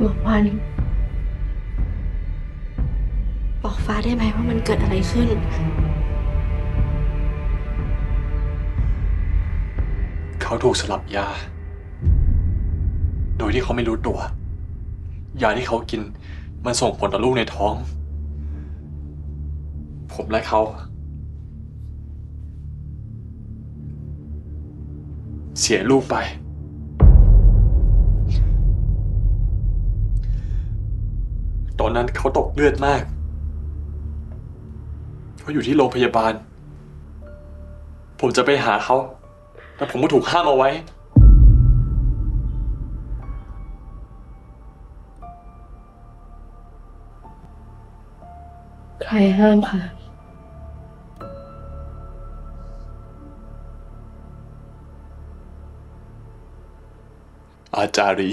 หมอวัน บอกฟ้าได้ไหมว่ามันเกิดอะไรขึ้น เขาถูกสลับยา โดยที่เขาไม่รู้ตัว ยาที่เขากินมันส่งผลต่อลูกในท้อง ผมและเขา เสียลูกไป ตอนนั้นเขาตกเลือดมาก เขาอยู่ที่โรงพยาบาล ผมจะไปหาเขา แต่ผมก็ถูกห้ามเอาไว้ ใครห้ามคะอาจารี